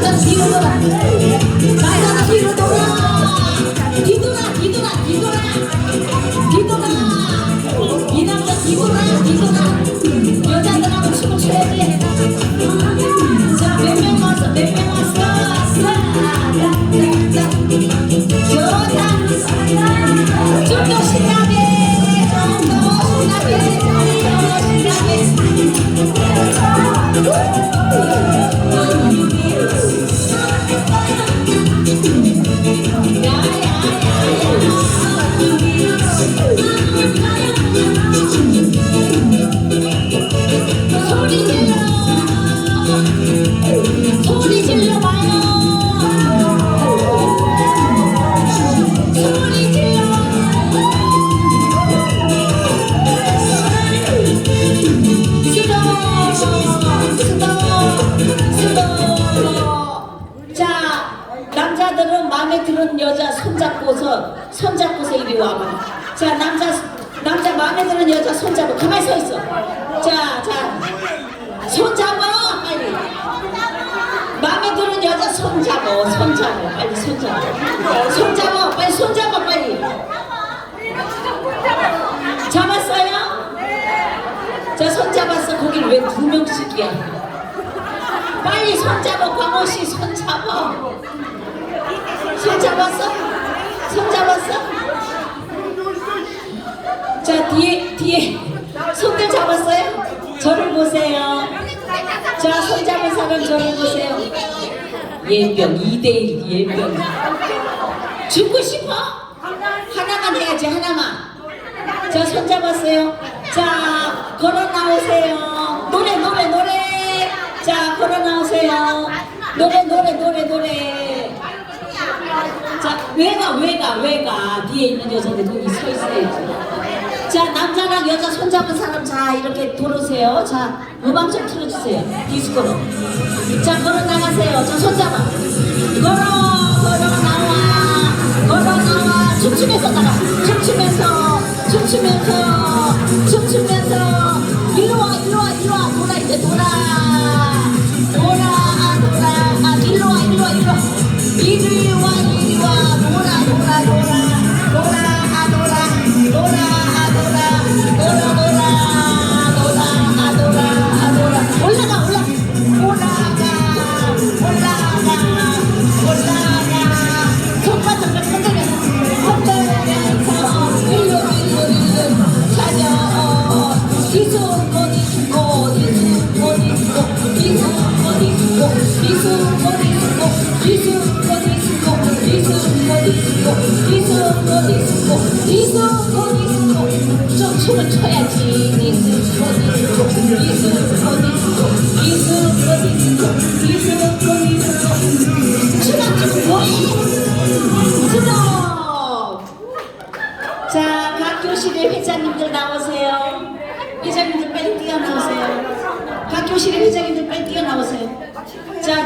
남 손잡고서 이리 와봐. 자, 남자 남자 마음에 드는 여자 손잡고 가만히 서 있어. 자, 자, 손잡아 빨리. 마음에 드는 여자 손잡어, 손잡어, 빨리 손잡어. 손잡어, 빨리 손잡아 빨리. 잡았어요? 자, 손 잡았어. 거길 왜 두 명씩이야? 빨리 손 잡아, 광호 씨, 손 잡아. 손 잡았어? 손 잡았어? 자, 뒤에. 손들 잡았어요? 저를 보세요. 자, 손 잡은 사람 저를 보세요. 예병, 2대1 예병. 죽고 싶어? 하나만 해야지, 하나만. 자, 손 잡았어요. 자, 걸어 나오세요. 노래, 노래, 노래. 자, 걸어 나오세요. 노래, 노래, 노래, 노래. 자, 왜가, 왜가, 왜가. 뒤에 있는 여자들 거기 서 있어야지. 자, 남자랑 여자 손 잡은 사람 자, 이렇게 돌으세요. 자, 음악 좀 틀어주세요. 디스코로. 자, 걸어 나가세요. 자, 손 잡아. 걸어, 걸어 나와. 걸어 나와. 춤추면서 나가. 춤추면서, 춤추면서, 춤추면서. 일로 와, 일로 와, 일로 와. 돌아, 이제 돌아. 돌아, 아, 돌아. 아, 일로 와, 일로 와, 일로 와. 이리 와, 추고 뭐해? 스톱! 자, 각 교실의 회장님들 나오세요. 회장님들 빨리 뛰어나오세요. 각 교실의 회장님들 빨리 뛰어나오세요. 자,